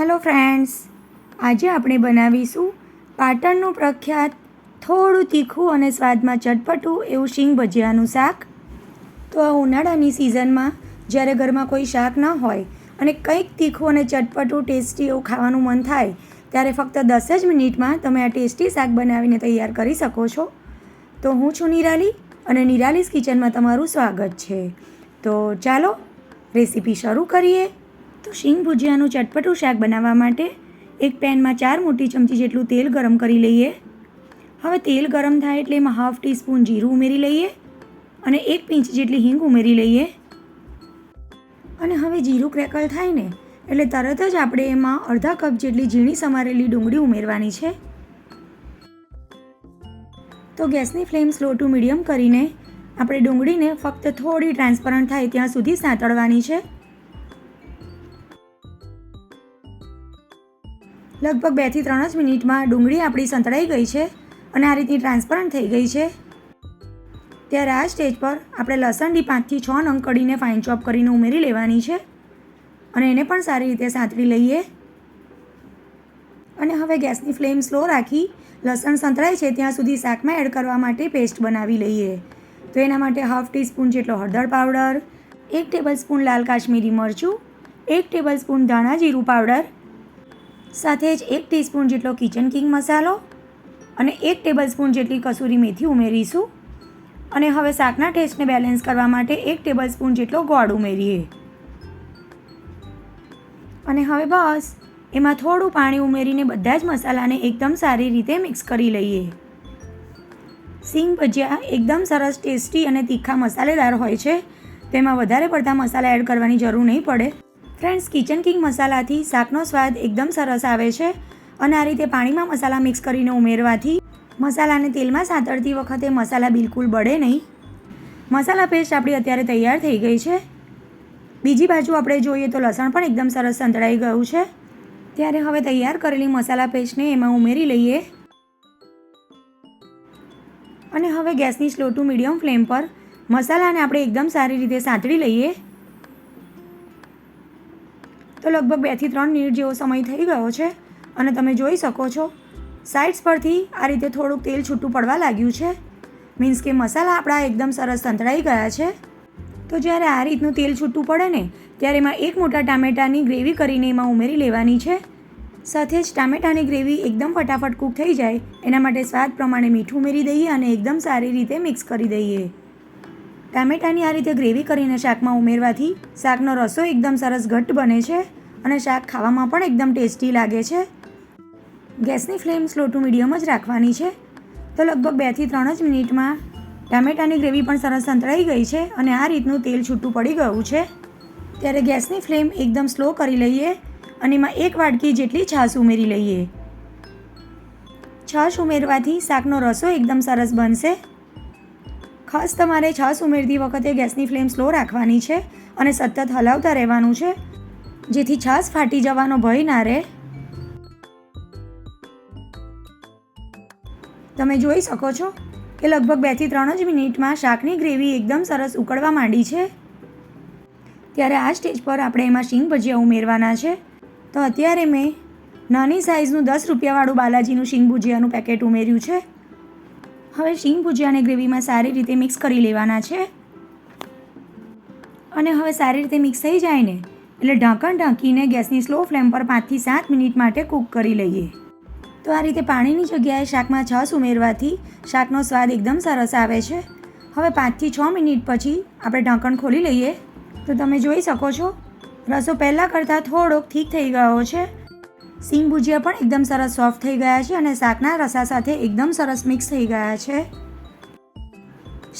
Hello friends, આજે આપણે બનાવીશું પાટણનું પ્રખ્યાત થોડું તીખું અને સ્વાદમાં ચટપટું એવું શીંગ ભજીયાનું શાક. તો આ ઉનાળાની સિઝનમાં જ્યારે ઘરમાં કોઈ શાક ન હોય અને કંઈક તીખું અને ચટપટું ટેસ્ટી એવું ખાવાનું મન થાય, ત્યારે ફક્ત દસ જ મિનિટમાં તમે આ ટેસ્ટી શાક બનાવીને તૈયાર કરી શકો છો. તો હું છું નિરાલી અને નિરાલીસ કિચનમાં તમારું સ્વાગત છે. તો ચાલો રેસીપી શરૂ કરીએ. તો શીંગ ભુજિયાનું ચટપટું શાક બનાવવા માટે એક પેનમાં ચાર મોટી ચમચી જેટલું તેલ ગરમ કરી લઈએ. હવે તેલ ગરમ થાય એટલે એમાં હાફ ટીસ્પૂન જીરું ઉમેરી લઈએ અને એક પીંચ જેટલી હિંગ ઉમેરી લઈએ. અને હવે જીરું ક્રેકલ થાય ને એટલે તરત જ આપણે એમાં અડધા કપ જેટલી ઝીણી સમારેલી ડુંગળી ઉમેરવાની છે. તો ગેસની ફ્લેમ સ્લો ટુ મીડિયમ કરીને આપણે ડુંગળીને ફક્ત થોડી ટ્રાન્સપરન્ટ થાય ત્યાં સુધી સાંતળવાની છે. લગભગ બેથી ત્રણ જ મિનિટમાં ડુંગળી આપણી સંતળાઈ ગઈ છે અને આ રીતની ટ્રાન્સપરન્ટ થઈ ગઈ છે. ત્યારે આ સ્ટેજ પર આપણે લસણની પાંચથી છ નંગ કડીને ફાઇન ચોપ કરીને ઉમેરી લેવાની છે અને એને પણ સારી રીતે સાંતળી લઈએ. અને હવે ગેસની ફ્લેમ સ્લો રાખી લસણ સંતળાય છે ત્યાં સુધી શાકમાં એડ કરવા માટે પેસ્ટ બનાવી લઈએ. તો એના માટે હાફ ટીસ્પૂન જેટલો હળદર પાવડર, એક ટેબલ સ્પૂન લાલ કાશ્મીરી મરચું, એક ટેબલ સ્પૂન ધાણા જીરું પાવડર સાથે જ એક ટીસ્પૂન જેટલો કિચન કિંગ મસાલો અને એક ટેબલ સ્પૂન જેટલી કસૂરી મેથી ઉમેરીશું. અને હવે શાકના ટેસ્ટને બેલેન્સ કરવા માટે એક ટેબલ સ્પૂન જેટલો ગોળ ઉમેરીએ. અને હવે બસ, એમાં થોડું પાણી ઉમેરીને બધા જ મસાલાને એકદમ સારી રીતે મિક્સ કરી લઈએ. સિંગ ભજીયા એકદમ સરસ ટેસ્ટી અને તીખા મસાલેદાર હોય છે. તેમાં વધારે પડતા મસાલા એડ કરવાની જરૂર નહીં પડે. ફ્રેન્ડ્સ કિચન કિંગ મસાલાથી શાકનો સ્વાદ એકદમ સરસ આવે છે અને આ રીતે પાણીમાં મસાલા મિક્સ કરીને ઉમેરવાથી મસાલાને તેલમાં સાતળતી વખતે મસાલા બિલકુલ બળે નહીં. મસાલા પેસ્ટ આપણી અત્યારે તૈયાર થઈ ગઈ છે. બીજી બાજુ આપણે જોઈએ તો લસણ પણ એકદમ સરસ સંતળાઈ ગયું છે. ત્યારે હવે તૈયાર કરેલી મસાલા પેસ્ટને એમાં ઉમેરી લઈએ. અને હવે ગેસની સ્લો ટુ મીડિયમ ફ્લેમ પર મસાલાને આપણે એકદમ સારી રીતે સાંતળી લઈએ. તો લગભગ બેથી ત્રણ મિનિટ જેવો સમય થઈ ગયો છે અને તમે જોઈ શકો છો સાઇડ્સ પરથી આ રીતે થોડુંક તેલ છૂટું પડવા લાગ્યું છે. મીન્સ કે મસાલા આપણા એકદમ સરસ સંતળાઈ ગયા છે. તો જ્યારે આ રીતનું તેલ છૂટું પડે ને, ત્યારે એમાં એક મોટા ટામેટાની ગ્રેવી કરીને એમાં ઉમેરી લેવાની છે. સાથે જ ટામેટાની ગ્રેવી એકદમ ફટાફટ કૂક થઈ જાય, એના માટે સ્વાદ પ્રમાણે મીઠું ઉમેરી દઈએ અને એકદમ સારી રીતે મિક્સ કરી દઈએ. ટામેટાની આ રીતે ગ્રેવી કરીને શાકમાં ઉમેરવાથી શાકનો રસો એકદમ સરસ ઘટ્ટ બને છે અને શાક ખાવામાં પણ એકદમ ટેસ્ટી લાગે છે. ગેસની ફ્લેમ સ્લો ટુ મીડિયમ જ રાખવાની છે. તો લગભગ બેથી ત્રણ જ મિનિટમાં ટામેટાની ગ્રેવી પણ સરસ સંતળાઈ ગઈ છે અને આ રીતનું તેલ છૂટું પડી ગયું છે. ત્યારે ગેસની ફ્લેમ એકદમ સ્લો કરી લઈએ અને એમાં એક વાટકી જેટલી છાશ ઉમેરી લઈએ. છાશ ઉમેરવાથી શાકનો રસો એકદમ સરસ બનશે. ખાસ તમારે છાશ ઉમેરતી વખતે ગેસની ફ્લેમ સ્લો રાખવાની છે અને સતત હલાવતા રહેવાનું છે. જેથી છાશ ફાટી જવાનો ભય ના રહે. તમે જોઈ શકો છો કે લગભગ બેથી ત્રણ જ મિનિટમાં શાકની ગ્રેવી એકદમ સરસ ઉકળવા માંડી છે. ત્યારે આ સ્ટેજ પર આપણે એમાં શીંગ ભજીયા ઉમેરવાના છે. તો અત્યારે મેં નાની સાઇઝનું દસ રૂપિયાવાળું બાલાજીનું શીંગ ભુજિયાનું પેકેટ ઉમેર્યું છે. હવે શીંગ ભુજિયાને ગ્રેવીમાં સારી રીતે મિક્સ કરી લેવાના છે. અને હવે સારી રીતે મિક્સ થઈ જાય ને એટલે ઢાંકણ ઢાંકીને ગેસની સ્લો ફ્લેમ પર પાંચથી સાત મિનિટ માટે કૂક કરી લઈએ. તો આ રીતે પાણીની જગ્યાએ શાકમાં છસ ઉમેરવાથી શાકનો સ્વાદ એકદમ સરસ આવે છે. હવે પાંચથી છ મિનિટ પછી આપણે ઢાંકણ ખોલી લઈએ. તો તમે જોઈ શકો છો, રસો પહેલાં કરતાં થોડોક ઠીક થઈ ગયો છે. સિંગ ભુજિયા પણ એકદમ સરસ સોફ્ટ થઈ ગયા છે અને શાકના રસા સાથે એકદમ સરસ મિક્સ થઈ ગયા છે.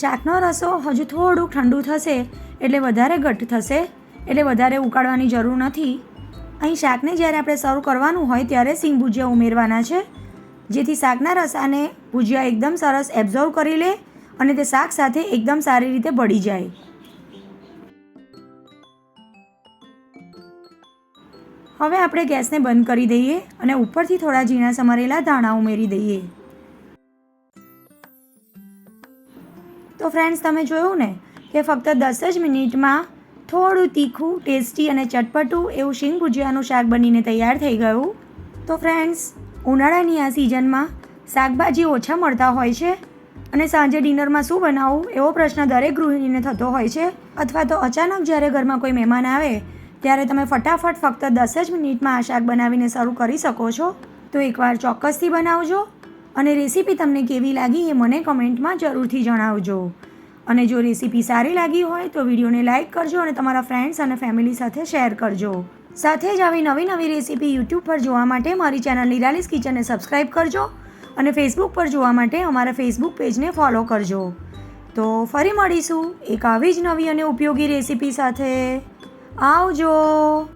શાકનો રસો હજુ થોડું ઠંડુ થશે એટલે વધારે ઘટ્ટ થશે એટલે વધારે ઉકાળવાની જરૂર નથી. અહીં શાકને જ્યારે આપણે સર્વ કરવાનું હોય ત્યારે સિંગ ભુજિયા ઉમેરવાના છે. જેથી શાકના રસાને ભુજિયા એકદમ સરસ એબ્ઝોર્વ કરી લે અને તે શાક સાથે એકદમ સારી રીતે ભળી જાય. હવે આપણે ગેસને બંધ કરી દઈએ અને ઉપરથી થોડા ઝીણા સમારેલા ધાણા ઉમેરી દઈએ. તો ફ્રેન્ડ્સ તમે જોયું ને કે ફક્ત દસ જ મિનિટમાં થોડું તીખું, ટેસ્ટી અને ચટપટું એવું શીંગ ભુજિયાનું શાક બનીને તૈયાર થઈ ગયું. તો ફ્રેન્ડ્સ ઉનાળાની આ સિઝનમાં શાકભાજી ઓછા મળતા હોય છે અને સાંજે ડિનરમાં શું બનાવવું એવો પ્રશ્ન દરેક ગૃહિણીને થતો હોય છે. અથવા તો અચાનક જ્યારે ઘરમાં કોઈ મહેમાન આવે ત્યારે તમે ફટાફટ ફક્ત દસ જ મિનિટમાં આ શાક બનાવીને શરૂ કરી શકો છો. તો એકવાર ચોક્કસથી બનાવજો અને રેસીપી તમને કેવી લાગી એ મને કમેન્ટમાં જરૂરથી જણાવજો. અને જો રેસીપી સારી લાગી હોય તો વિડીયોને લાઇક કરજો અને તમારા ફ્રેન્ડ્સ અને ફેમિલી સાથે શેર કરજો. સાથે જ આવી નવી નવી રેસીપી યુટ્યુબ પર જોવા માટે મારી ચેનલ નિરાલીસ કિચનને સબસ્ક્રાઈબ કરજો અને ફેસબુક પર જોવા માટે અમારા ફેસબુક પેજને ફોલો કરજો. તો ફરી મળીશું એક આવી જ નવી અને ઉપયોગી રેસીપી સાથે. આવજો.